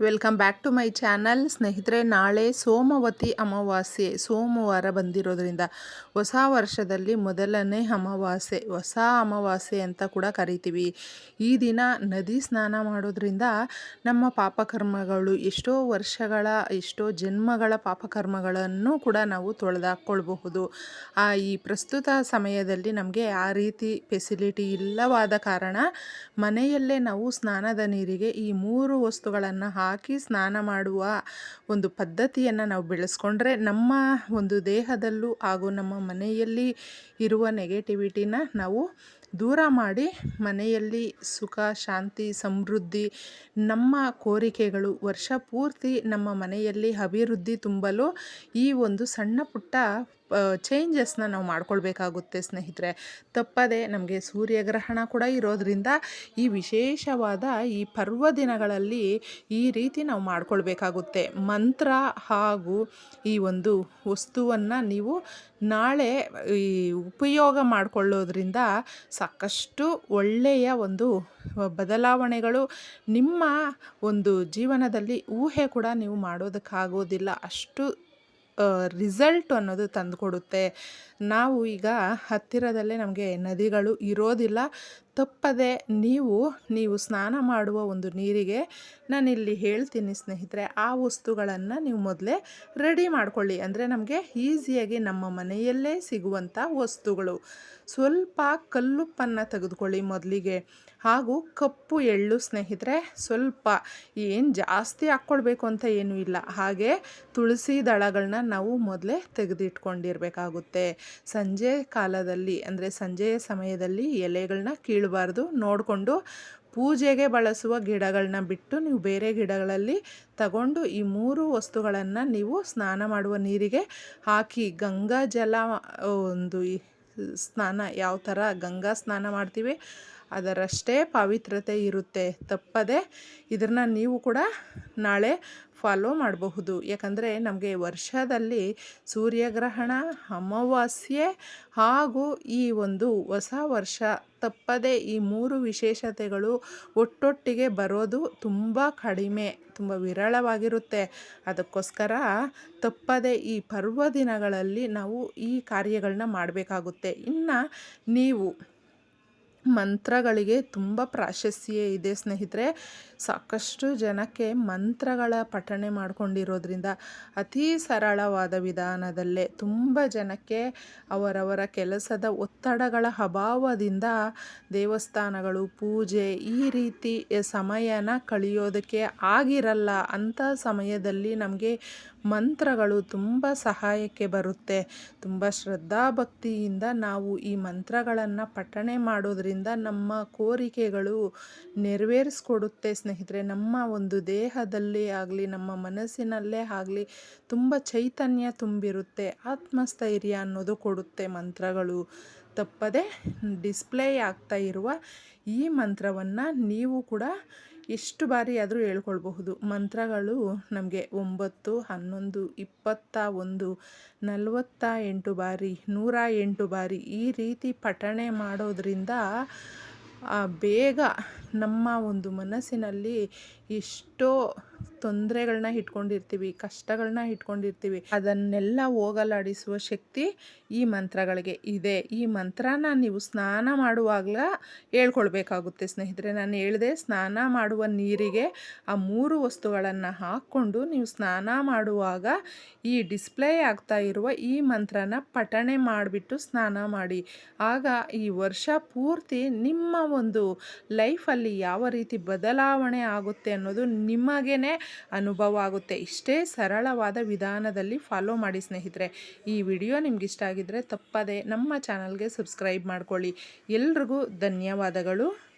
Welcome back to my channel. ಸ್ನೇಹಿತರೆ, ನಾಳೆ ಸೋಮವತಿ ಅಮಾವಾಸ್ಯೆ. ಸೋಮವಾರ ಬಂದಿರೋದ್ರಿಂದ ಹೊಸ ವರ್ಷದಲ್ಲಿ ಮೊದಲನೇ ಅಮಾವಾಸ್ಯೆ. ಹೊಸ ಅಮಾವಾಸ್ಯೆ ಅಂತ ಕೂಡ ಕರಿತೀವಿ. ಈ ದಿನ ನದಿ ಸ್ನಾನ ಮಾಡೋದ್ರಿಂದ ನಮ್ಮ ಪಾಪಕರ್ಮಗಳು, ಎಷ್ಟೋ ವರ್ಷಗಳ, ಎಷ್ಟೋ ಜನ್ಮಗಳ ಪಾಪಕರ್ಮಗಳನ್ನು ಕೂಡ ನಾವು ತೊಳೆದಾಕ್ಕೊಳ್ಬಹುದು. ಈ ಪ್ರಸ್ತುತ ಸಮಯದಲ್ಲಿ ನಮಗೆ ಆ ರೀತಿ ಫೆಸಿಲಿಟಿ ಇಲ್ಲವಾದ ಕಾರಣ ಮನೆಯಲ್ಲೇ ನಾವು ಸ್ನಾನದ ನೀರಿಗೆ ಈ ಮೂರು ವಸ್ತುಗಳನ್ನು ಹಾಕಿ ಸ್ನಾನ ಮಾಡುವ ಒಂದು ಪದ್ಧತಿಯನ್ನು ನಾವು ಬೆಳೆಸ್ಕೊಂಡ್ರೆ ನಮ್ಮ ಒಂದು ದೇಹದಲ್ಲೂ ಹಾಗೂ ನಮ್ಮ ಮನೆಯಲ್ಲಿ ಇರುವ ನೆಗೆಟಿವಿಟಿನ ನಾವು ದೂರ ಮಾಡಿ ಮನೆಯಲ್ಲಿ ಸುಖ, ಶಾಂತಿ, ಸಮೃದ್ಧಿ, ನಮ್ಮ ಕೋರಿಕೆಗಳು ವರ್ಷ ಪೂರ್ತಿ ನಮ್ಮ ಮನೆಯಲ್ಲಿ ಅಭಿವೃದ್ಧಿ ತುಂಬಲು ಈ ಒಂದು ಸಣ್ಣ ಪುಟ್ಟ ಚೇಂಜಸ್ನ ನಾವು ಮಾಡ್ಕೊಳ್ಬೇಕಾಗುತ್ತೆ ಸ್ನೇಹಿತರೆ. ತಪ್ಪದೆ ನಮಗೆ ಸೂರ್ಯಗ್ರಹಣ ಕೂಡ ಇರೋದರಿಂದ ಈ ವಿಶೇಷವಾದ ಈ ಪರ್ವ ದಿನಗಳಲ್ಲಿ ಈ ರೀತಿ ನಾವು ಮಾಡ್ಕೊಳ್ಬೇಕಾಗುತ್ತೆ. ಮಂತ್ರ ಹಾಗೂ ಈ ಒಂದು ವಸ್ತುವನ್ನು ನೀವು ನಾಳೆ ಈ ಉಪಯೋಗ ಮಾಡಿಕೊಳ್ಳೋದ್ರಿಂದ ಸಾಕಷ್ಟು ಒಳ್ಳೆಯ ಒಂದು ಬದಲಾವಣೆಗಳು ನಿಮ್ಮ ಒಂದು ಜೀವನದಲ್ಲಿ ಊಹೆ ಕೂಡ ನೀವು ಮಾಡೋದಕ್ಕಾಗೋದಿಲ್ಲ. ಅಷ್ಟು ರಿಸಲ್ಟ್ ಅನ್ನೋದು ತಂದುಕೊಡುತ್ತೆ. ನಾವು ಈಗ ಹತ್ತಿರದಲ್ಲೇ ನಮಗೆ ನದಿಗಳು ಇರೋದಿಲ್ಲ. ತಪ್ಪದೆ ನೀವು ನೀವು ಸ್ನಾನ ಮಾಡುವ ಒಂದು ನೀರಿಗೆ ನಾನಿಲ್ಲಿ ಹೇಳ್ತೀನಿ ಸ್ನೇಹಿತರೆ, ಆ ವಸ್ತುಗಳನ್ನು ನೀವು ಮೊದಲೇ ರೆಡಿ ಮಾಡ್ಕೊಳ್ಳಿ. ಅಂದರೆ ನಮಗೆ ಈಸಿಯಾಗಿ ನಮ್ಮ ಮನೆಯಲ್ಲೇ ಸಿಗುವಂಥ ವಸ್ತುಗಳು. ಸ್ವಲ್ಪ ಕಲ್ಲುಪ್ಪನ್ನು ತೆಗೆದುಕೊಳ್ಳಿ ಮೊದಲಿಗೆ. ಹಾಗೂ ಕಪ್ಪು ಎಳ್ಳು ಸ್ನೇಹಿತರೆ, ಸ್ವಲ್ಪ ಏನು ಜಾಸ್ತಿ ಹಾಕ್ಕೊಳ್ಬೇಕು ಅಂತ ಏನೂ ಇಲ್ಲ. ಹಾಗೆ ತುಳಸಿ ದಳಗಳನ್ನ ನಾವು ಮೊದಲೇ ತೆಗೆದಿಟ್ಕೊಂಡಿರಬೇಕಾಗುತ್ತೆ. ಸಂಜೆ ಕಾಲದಲ್ಲಿ, ಅಂದರೆ ಸಂಜೆಯ ಸಮಯದಲ್ಲಿ ಎಲೆಗಳನ್ನ ಕೀಳಬಾರ್ದು ನೋಡಿಕೊಂಡು ಪೂಜೆಗೆ ಬಳಸುವ ಗಿಡಗಳನ್ನ ಬಿಟ್ಟು ನೀವು ಬೇರೆ ಗಿಡಗಳಲ್ಲಿ ತಗೊಂಡು ಈ ಮೂರು ವಸ್ತುಗಳನ್ನು ನೀವು ಸ್ನಾನ ಮಾಡುವ ನೀರಿಗೆ ಹಾಕಿ ಗಂಗಾ ಜಲ ಒಂದು ಸ್ನಾನ ಯಾವ ಥರ ಗಂಗಾ ಸ್ನಾನ ಮಾಡ್ತೀವಿ ಅದರಷ್ಟೇ ಪವಿತ್ರತೆ ಇರುತ್ತೆ. ತಪ್ಪದೆ ಇದನ್ನು ನೀವು ಕೂಡ ನಾಳೆ ಫಾಲೋ ಮಾಡಬಹುದು. ಯಾಕಂದರೆ ನಮಗೆ ವರ್ಷದಲ್ಲಿ ಸೂರ್ಯಗ್ರಹಣ, ಅಮಾವಾಸ್ಯೆ ಹಾಗೂ ಈ ಒಂದು ಹೊಸ ವರ್ಷ ತಪ್ಪದೆ ಈ ಮೂರು ವಿಶೇಷತೆಗಳು ಒಟ್ಟೊಟ್ಟಿಗೆ ಬರೋದು ತುಂಬ ಕಡಿಮೆ, ತುಂಬ ವಿರಳವಾಗಿರುತ್ತೆ. ಅದಕ್ಕೋಸ್ಕರ ತಪ್ಪದೆ ಈ ಪರ್ವ ದಿನಗಳಲ್ಲಿ ನಾವು ಈ ಕಾರ್ಯಗಳನ್ನ ಮಾಡಬೇಕಾಗುತ್ತೆ. ಇನ್ನು ನೀವು ಮಂತ್ರಗಳಿಗೆ ತುಂಬ ಪ್ರಾಶಸ್ತ್ಯ ಇದೆ ಸ್ನೇಹಿತರೆ. ಸಾಕಷ್ಟು ಜನಕ್ಕೆ ಮಂತ್ರಗಳ ಪಠಣೆ ಮಾಡಿಕೊಂಡಿರೋದ್ರಿಂದ ಅತಿ ಸರಳವಾದ ವಿಧಾನದಲ್ಲೇ ತುಂಬ ಜನಕ್ಕೆ ಅವರವರ ಕೆಲಸದ ಒತ್ತಡಗಳ ಅಭಾವದಿಂದ ದೇವಸ್ಥಾನಗಳು, ಪೂಜೆ ಈ ರೀತಿ ಸಮಯನ ಕಳೆಯೋದಕ್ಕೆ ಆಗಿರಲ್ಲ. ಅಂಥ ಸಮಯದಲ್ಲಿ ನಮಗೆ ಮಂತ್ರಗಳು ತುಂಬ ಸಹಾಯಕ್ಕೆ ಬರುತ್ತೆ. ತುಂಬ ಶ್ರದ್ಧಾಭಕ್ತಿಯಿಂದ ನಾವು ಈ ಮಂತ್ರಗಳನ್ನು ಪಠಣೆ ಮಾಡೋದ್ರಿಂದ ನಮ್ಮ ಕೋರಿಕೆಗಳು ನೆರವೇರಿಸ್ಕೊಡುತ್ತೆ ಸ್ನೇಹಿತರೆ, ನಮ್ಮ ಒಂದು ದೇಹದಲ್ಲಿ ಆಗಲಿ, ನಮ್ಮ ಮನಸ್ಸಿನಲ್ಲೇ ಆಗಲಿ ತುಂಬ ಚೈತನ್ಯ ತುಂಬಿರುತ್ತೆ, ಆತ್ಮಸ್ಥೈರ್ಯ ಅನ್ನೋದು ಕೊಡುತ್ತೆ ಮಂತ್ರಗಳು. ತಪ್ಪದೆ ಡಿಸ್ಪ್ಲೇ ಆಗ್ತಾ ಇರುವ ಈ ಮಂತ್ರವನ್ನು ನೀವು ಕೂಡ ಎಷ್ಟು ಬಾರಿ ಆದರೂ ಹೇಳ್ಕೊಳ್ಬಹುದು. ಮಂತ್ರಗಳು ನಮಗೆ ಒಂಬತ್ತು, ಹನ್ನೊಂದು, ಇಪ್ಪತ್ತ ಒಂದು, ನಲವತ್ತ ಎಂಟು ಬಾರಿ, ನೂರ ಎಂಟು ಬಾರಿ ಈ ರೀತಿ ಪಠಣೆ ಮಾಡೋದ್ರಿಂದ ಬೇಗ ನಮ್ಮ ಒಂದು ಮನಸ್ಸಿನಲ್ಲಿ ಎಷ್ಟೋ ತೊಂದರೆಗಳನ್ನ ಇಟ್ಕೊಂಡಿರ್ತೀವಿ ಕಷ್ಟಗಳನ್ನ ಇಟ್ಕೊಂಡಿರ್ತೀವಿ ಅದನ್ನೆಲ್ಲ ಹೋಗಲಾಡಿಸುವ ಶಕ್ತಿ ಈ ಮಂತ್ರಗಳಿಗೆ ಇದೆ. ಈ ಮಂತ್ರನ ನೀವು ಸ್ನಾನ ಮಾಡುವಾಗಲ ಹೇಳ್ಕೊಳ್ಬೇಕಾಗುತ್ತೆ ಸ್ನೇಹಿತರೆ. ನಾನು ಹೇಳಿದೆ ಸ್ನಾನ ಮಾಡುವ ನೀರಿಗೆ ಆ ಮೂರು ವಸ್ತುಗಳನ್ನು ಹಾಕ್ಕೊಂಡು ನೀವು ಸ್ನಾನ ಮಾಡುವಾಗ ಈ ಡಿಸ್ಪ್ಲೇ ಆಗ್ತಾ ಇರುವ ಈ ಮಂತ್ರನ ಪಠಣೆ ಮಾಡಿಬಿಟ್ಟು ಸ್ನಾನ ಮಾಡಿ. ಆಗ ಈ ವರ್ಷ ಪೂರ್ತಿ ನಿಮ್ಮ ಒಂದು ಲೈಫಲ್ಲಿ ಯಾವ ರೀತಿ ಬದಲಾವಣೆ ಆಗುತ್ತೆ ಅನ್ನೋದು ನಿಮಗೇ ಅನುಭವ ಆಗುತ್ತೆ. ಇಷ್ಟೇ ಸರಳವಾದ ವಿಧಾನದಲ್ಲಿ ಫಾಲೋ ಮಾಡಿ ಸ್ನೇಹಿತರೆ. ಈ ವಿಡಿಯೋ ನಿಮ್ಗೆ ಇಷ್ಟ ಆಗಿದ್ರೆ ತಪ್ಪದೆ ನಮ್ಮ ಚಾನಲ್ಗೆ ಸಬ್ಸ್ಕ್ರೈಬ್ ಮಾಡ್ಕೊಳ್ಳಿ. ಎಲ್ರಿಗೂ ಧನ್ಯವಾದಗಳು.